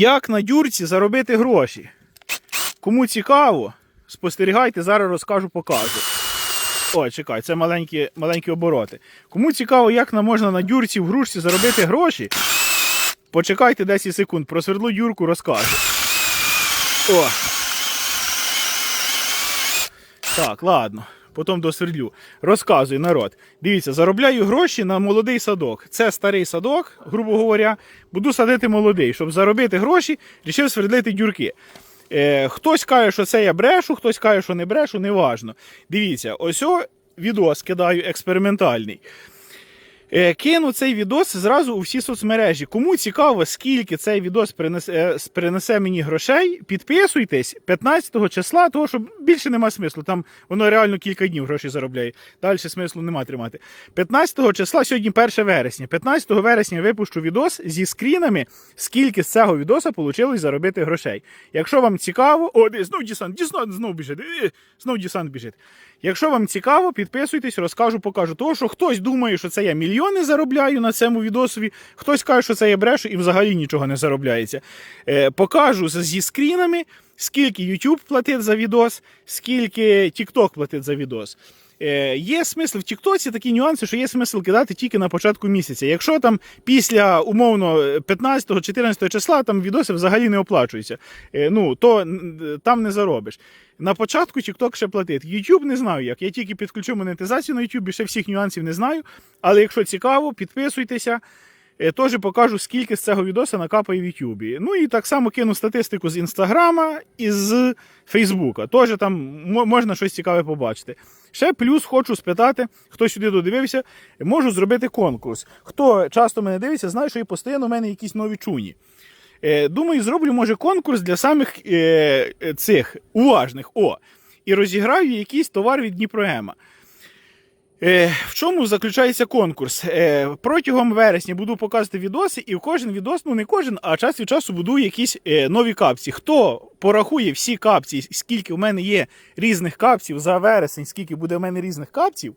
Як на дюрці заробити гроші? Кому цікаво, спостерігайте, зараз розкажу, покажу. О, чекай, це маленькі, маленькі обороти. Кому цікаво, як на- можна на дюрці в грушці заробити гроші, почекайте 10 секунд, про свердлу дюрку розкажу. О. Так, ладно. Потім досвердлю. Розказую, народ. Дивіться, заробляю гроші на молодий садок. Це старий садок, грубо говоря. Буду садити молодий. Щоб заробити гроші, рішив свердлити дюрки. Е, хтось каже, що це я брешу, хтось каже, що не брешу, неважно. Дивіться, ось о відос кидаю експериментальний. Е, Кину цей відос зразу у всі соцмережі. Кому цікаво, скільки цей відос принесе, е, принесе мені грошей, підписуйтесь 15 числа, того що більше нема смислу. Там воно реально кілька днів гроші заробляє. Далі смислу нема тримати. 15 числа, сьогодні 1 вересня. 15 вересня випущу відос зі скрінами, скільки з цього відоса вийшло заробити грошей. Якщо вам цікаво, о, де, знов десант, десант біжить, е, знов біжить. Якщо вам цікаво, підписуйтесь, розкажу, покажу. Того, що хтось думає, що це я мільйони заробляю на цьому відосові, хтось каже, що це я брешу і взагалі нічого не заробляється. Е, покажу зі скрінами, скільки YouTube платить за відос, скільки TikTok платить за відос. Е, є смисл в Тіктоці такі нюанси, що є смисл кидати тільки на початку місяця. Якщо там після умовно 15-14 числа там відоси взагалі не оплачуються, е, ну то там не заробиш. На початку TikTok ще платить. YouTube не знаю як. Я тільки підключу монетизацію на YouTube, ще всіх нюансів не знаю. Але якщо цікаво, підписуйтеся. Е, Теж покажу, скільки з цього відоса накапає в Ютубі. Ну і так само кину статистику з Інстаграма і з Фейсбука. Теж там можна щось цікаве побачити. Ще плюс хочу спитати, хто сюди додивився, можу зробити конкурс. Хто часто мене дивиться, знає, що і постійно в мене якісь нові чуні. Е, думаю, зроблю, може, конкурс для самих е, цих уважних. О, і розіграю якийсь товар від Дніпроема. Е, в чому заключається конкурс? Е, протягом вересня буду показувати відоси, і в кожен відос, ну не кожен, а час від часу буду якісь е, нові капці. Хто порахує всі капці, скільки в мене є різних капців за вересень, скільки буде в мене різних капців,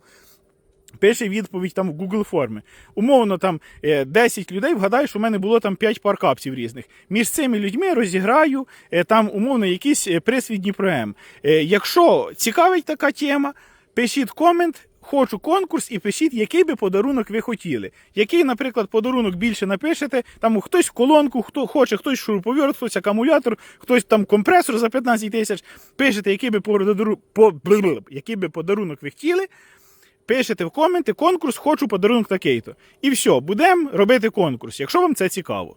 пише відповідь там в Google форми. Умовно, там е, 10 людей вгадає, що в мене було там 5 пар капців різних. Між цими людьми розіграю там умовно приз від Е, якщо цікавить така тема, пишіть комент. Хочу конкурс і пишіть, який би подарунок ви хотіли. Який, наприклад, подарунок більше напишете. Там хтось колонку, хто хоче, хтось шуруповерт, хтось акумулятор, хтось там компресор за 15 тисяч. Пишете, який би подару- по- який би подарунок ви хотіли. Пишете в коменти конкурс, хочу подарунок такий-то. І все, будемо робити конкурс, якщо вам це цікаво.